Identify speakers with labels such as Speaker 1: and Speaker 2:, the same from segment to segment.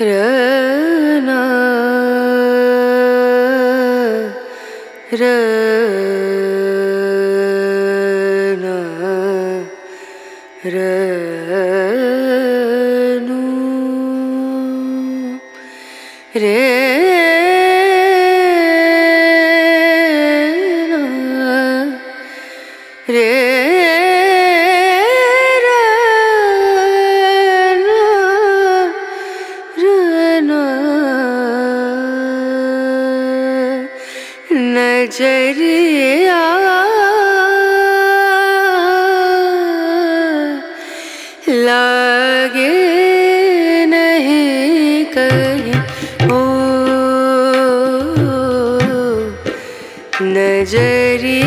Speaker 1: रना रना रनु रे नजरी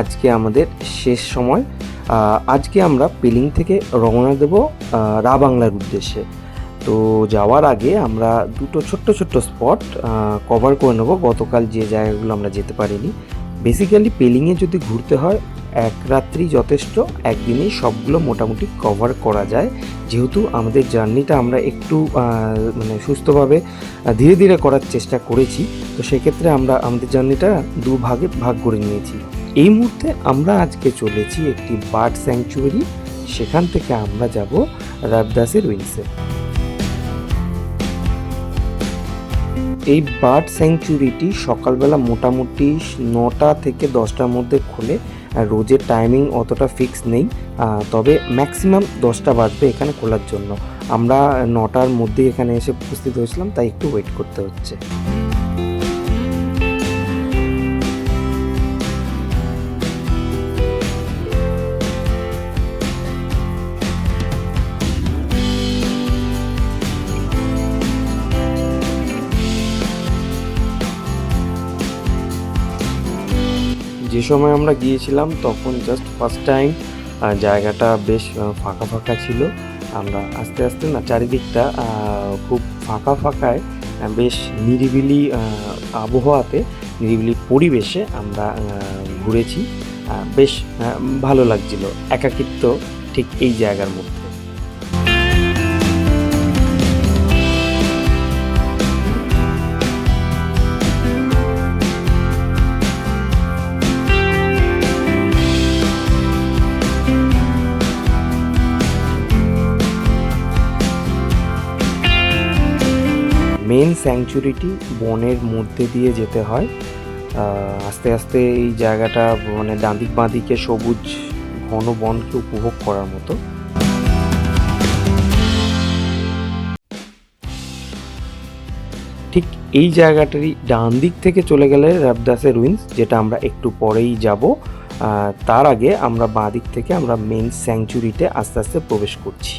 Speaker 2: আজকে আমাদের শেষ সময়। আজকে আমরা পেলিং থেকে রওনা দেব আহ, রা বাংলার উদ্দেশ্যে। তো যাওয়ার আগে আমরা দুটো ছোট্ট ছোট্ট স্পট কভার করে নেব। গতকাল যে জায়গাগুলো আমরা যেতে পারিনি। বেসিক্যালি পেলিংয়ে যদি ঘুরতে হয় এক রাত্রি যথেষ্ট। একদিনেই সবগুলো মোটামুটি কভার করা যায়। যেহেতু আমাদের জার্নিটা আমরা একটু মানে সুস্থভাবে ধীরে ধীরে করার চেষ্টা করেছি। তো সেক্ষেত্রে আমরা আমাদের জার্নিটা দু ভাগে ভাগ করে নিয়েছি। এই মুহূর্তে আমরা আজকে চলেছি একটি বার্ড স্যাংচুয়ারি, সেখান থেকে আমরা যাব রাবদাসের উইংসে এই বার্ড স্যাংচুরিটি সকালবেলা মোটামুটি নটা থেকে দশটার মধ্যে খোলে রোজের টাইমিং অতটা ফিক্স নেই তবে ম্যাক্সিমাম দশটা বাজবে এখানে খোলার জন্য। আমরা নটার মধ্যে এখানে এসে উপস্থিত হয়েছিলাম, তাই একটু ওয়েট করতে হচ্ছে। সময় আমরা গিয়েছিলাম, তখন জাস্ট ফার্স্ট টাইম জায়গাটা বেশ ফাঁকা ফাঁকা ছিল। আমরা আস্তে আস্তে না চারিদিকটা খুব ফাঁকা ফাঁকায় বেশ নিরিবিলি আবহাওয়াতে, নিরিবিলি পরিবেশে আমরা ঘুরেছি। বেশ ভালো লাগছিল। একাকিত্ব ঠিক এই জায়গার মধ্যে। মেন স্যাংচুরিটি বনের মধ্যে দিয়ে যেতে হয়। আস্তে আস্তে এই জায়গাটা মানে ডাঁদিক বাঁদিকে সবুজ ঘন বনকে উপভোগ করার মতো। ঠিক এই জায়গাটারই ডান দিক থেকে চলে গেলে রাবদাসের উইন্স যেটা আমরা একটু পরেই যাব। তার আগে আমরা বাঁ দিক থেকে আমরা মেন স্যাংচুরিতে আস্তে আস্তে প্রবেশ করছি।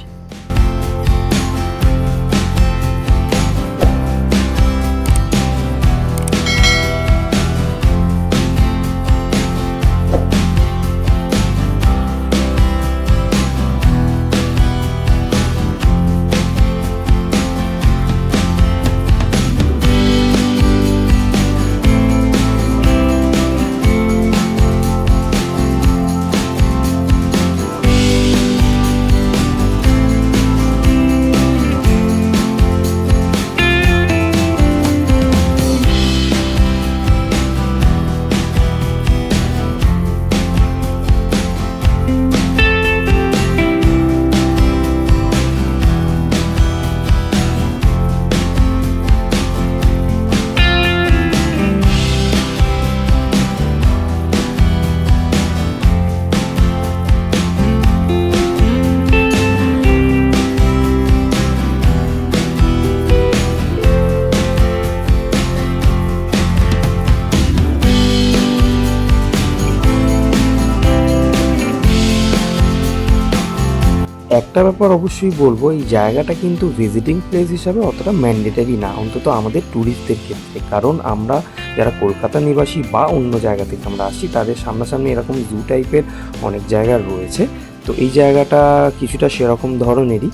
Speaker 2: একটা ব্যাপার অবশ্যই বলব, এই জায়গাটা কিন্তু ভিজিটিং প্লেস হিসাবে অতটা ম্যান্ডেটারি না, অন্তত আমাদের ট্যুরিস্টদের ক্ষেত্রে। কারণ আমরা যারা কলকাতা নিবাসী বা অন্য জায়গা থেকে আমরা আসি তাদের সামনাসামনি এরকম জু টাইপের অনেক জায়গা রয়েছে। তো এই জায়গাটা কিছুটা সেরকম ধরনেরই।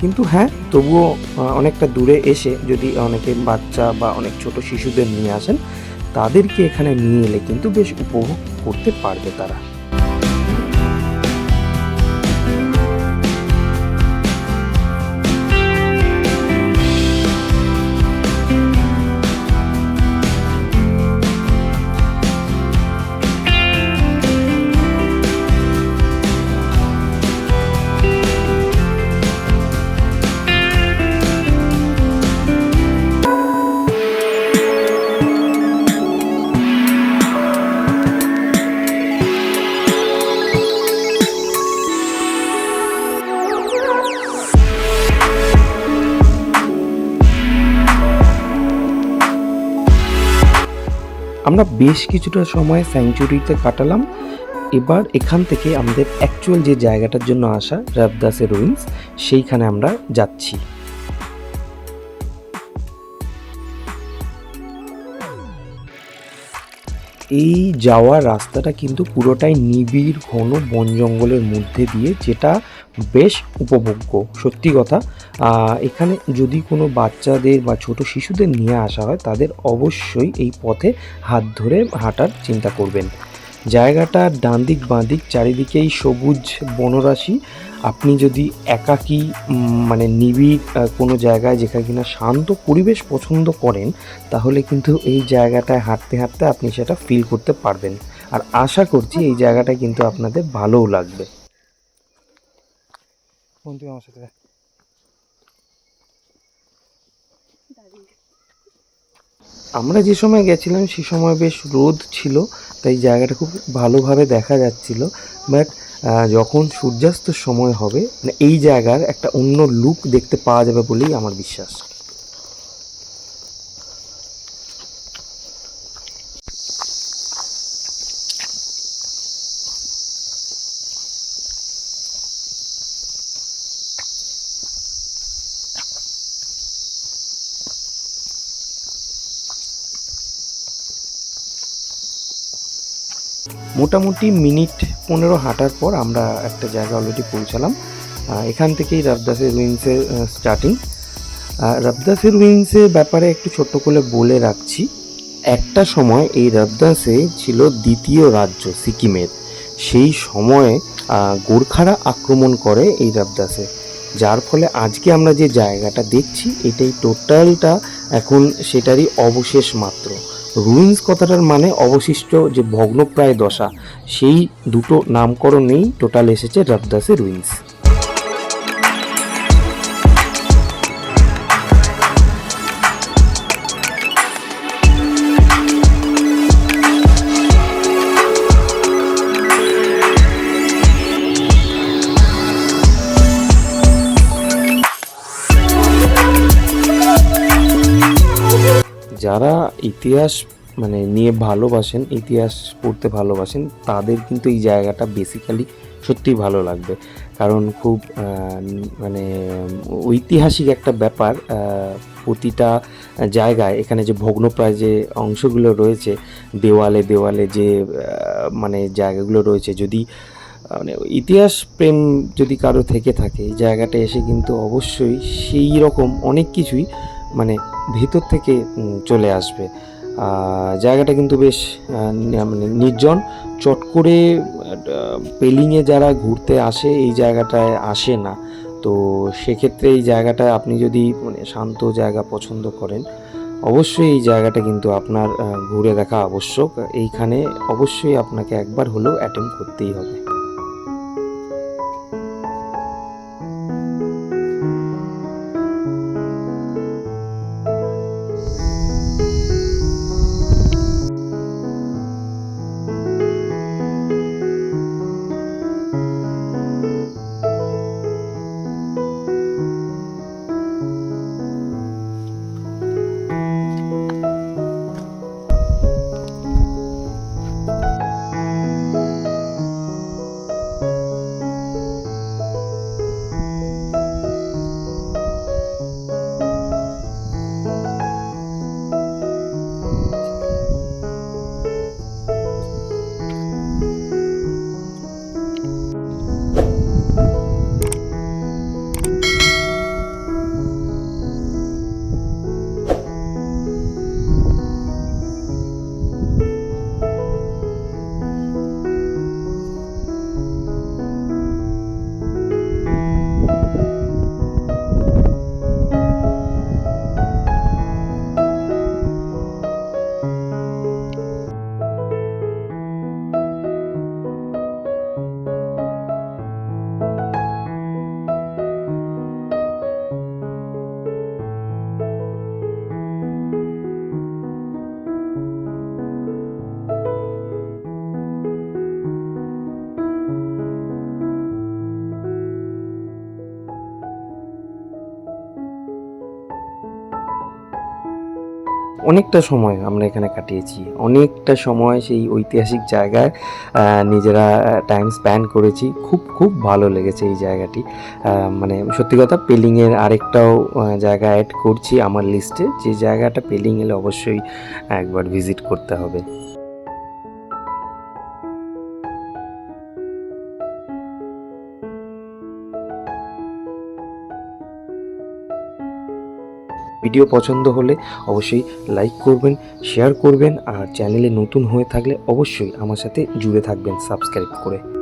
Speaker 2: কিন্তু হ্যাঁ তবুও অনেকটা দূরে এসে যদি অনেকে বাচ্চা বা অনেক ছোট শিশুদের নিয়ে আসেন, তাদেরকে এখানে নিয়ে এলে কিন্তু বেশ উপভোগ করতে পারবে তারা। আমরা বেশ কিছুটা সময় স্যাংচুরিতে কাটালাম। এবার এখান থেকে আমাদের অ্যাকচুয়াল যে জায়গাটার জন্য আসা রাবদাসের রুইন্স সেইখানে আমরা যাচ্ছি। এই যাওয়ার রাস্তাটা কিন্তু পুরোটাই নিবিড় ঘন বন জঙ্গলের মধ্যে দিয়ে, যেটা বেশ উপভোগ্য, সত্যি কথা। এখানে যদি কোনো বাচ্চাদের বা ছোট শিশুদের নিয়ে আসা হয়, তাদের অবশ্যই এই পথে হাত ধরে হাঁটার চিন্তা করবেন। জায়গাটা ডান দিক বাঁ দিক চারিদিকেই সবুজ বনরাশি। আপনি যদি একাকী মানে নিবিড় কোনো জায়গায় যেখানে কিনা শান্ত পরিবেশ পছন্দ করেন, তাহলে কিন্তু এই জায়গাটায় হাঁটতে হাঁটতে আপনি সেটা ফিল করতে পারবেন। আর আশা করছি এই জায়গাটা কিন্তু আপনাদের ভালোও লাগবে।
Speaker 3: আমার সাথে
Speaker 2: আমরা যে সময় গেছিলাম, সে সময় বেশ রোদ ছিল, তাই জায়গাটা খুব ভালোভাবে দেখা যাচ্ছিল। বাট যখন সূর্যাস্তর সময় হবে মানে এই জায়গার একটা অন্য লুক দেখতে পাওয়া যাবে বলেই আমার বিশ্বাস। মোটামুটি মিনিট পনেরো হাঁটার পর আমরা একটা জায়গা অলরেডি পৌঁছালাম। এখান থেকেই রাবদাসের উইংসের স্টার্টিং রাবদাসের উইংসের ব্যাপারে একটু ছোট্ট করে বলে রাখছি। একটা সময় এই রাবদাসে ছিল দ্বিতীয় রাজ্য সিকিমের। সেই সময়ে গোর্খারা আক্রমণ করে এই রাবদাসে। যার ফলে আজকে আমরা যে জায়গাটা দেখছি, এটাই টোটালটা এখন সেটারই অবশেষ মাত্র। রুইন্স কথাটার মানে অবশিষ্ট যে ভগ্নপ্রায় দশা সেই দুটো নামকরণেই টোটাল এসেছে রাবদাসে রুইন্স। ইতিহাস মানে নিয়ে ভালোবাসেন, ইতিহাস পড়তে ভালোবাসেন, তাদের কিন্তু এই জায়গাটা বেসিক্যালি সত্যিই ভালো লাগবে। কারণ খুব মানে ঐতিহাসিক একটা ব্যাপার প্রতিটা জায়গায় এখানে যে ভগ্নপ্রায় যে অংশগুলো রয়েছে, দেওয়ালে দেওয়ালে যে মানে জায়গাগুলো রয়েছে, যদি মানে ইতিহাস প্রেম যদি কারও থেকে থাকে, এই জায়গাটা এসে কিন্তু অবশ্যই সেই রকম অনেক কিছুই মানে ভেতর থেকে চলে আসবে। জায়গাটা কিন্তু বেশ মানে নির্জন। চট করে পেলিংয়ে যারা ঘুরতে আসে, এই জায়গাটায় আসে না। তো সেক্ষেত্রে এই জায়গাটা আপনি যদি মানে শান্ত জায়গা পছন্দ করেন, অবশ্যই এই জায়গাটা কিন্তু আপনার ঘুরে দেখা আবশ্যক। এইখানে অবশ্যই আপনাকে একবার হলেও অ্যাটেম্প করতেই হবে। অনেকটা সময় আমরা এখানে কাটিয়েছি। অনেকটা সময় সেই ঐতিহাসিক জায়গায় নিজেরা টাইম স্পেন্ড করেছি। খুব খুব ভালো লেগেছে এই জায়গাটি। মানে সত্যি কথা পেলিংয়ের আরেকটাও জায়গা অ্যাড করছি আমার লিস্টে যে জায়গাটা পেলিং এলে অবশ্যই একবার ভিজিট করতে হবে। ভিডিও পছন্দ হলে অবশ্যই লাইক করবেন, শেয়ার করবেন আর চ্যানেলে নতুন হয়ে থাকলে অবশ্যই আমার সাথে জুড়ে থাকবেন, সাবস্ক্রাইব করে।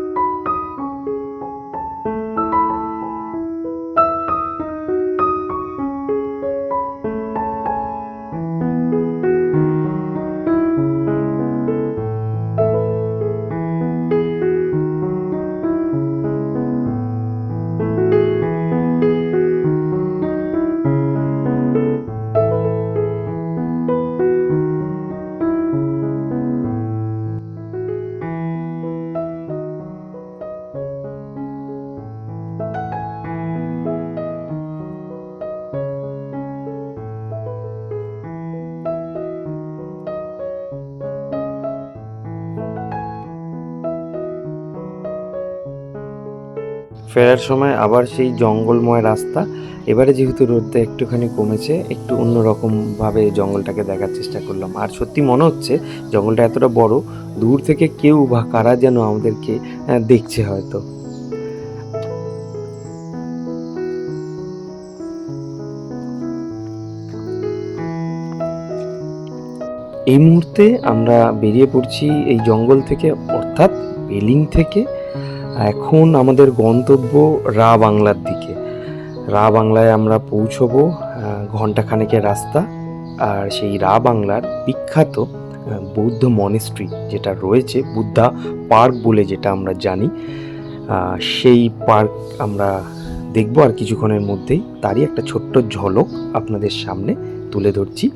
Speaker 2: ফেরার সময় আবার সেই জঙ্গলময় রাস্তা। এবারে যেহেতু রোদটা একটুখানি কমেছে, একটু অন্যরকমভাবে জঙ্গলটাকে দেখার চেষ্টা করলাম। আর সত্যি মনে হচ্ছে জঙ্গলটা এতটা বড়, দূর থেকে কেউ বা কারা যেন আমাদেরকে দেখছে হয়তো। এই মুহূর্তে আমরা বেরিয়ে পড়ছি এই জঙ্গল থেকে, অর্থাৎ বেলিং থেকে। এখন আমাদের গন্তব্য রা বাংলার দিকে। রা বাংলায় আমরা পৌঁছবো আহ, ঘন্টাখানেকের রাস্তা আর সেই রা বাংলার বিখ্যাত বৌদ্ধ মনেস্ট্রি যেটা রয়েছে বুদ্ধা পার্ক বলে যেটা আমরা জানি সেই পার্ক আমরা দেখব আর কিছুক্ষণের মধ্যেই। তারই একটা ছোট্ট ঝলক আপনাদের সামনে তুলে ধরছি।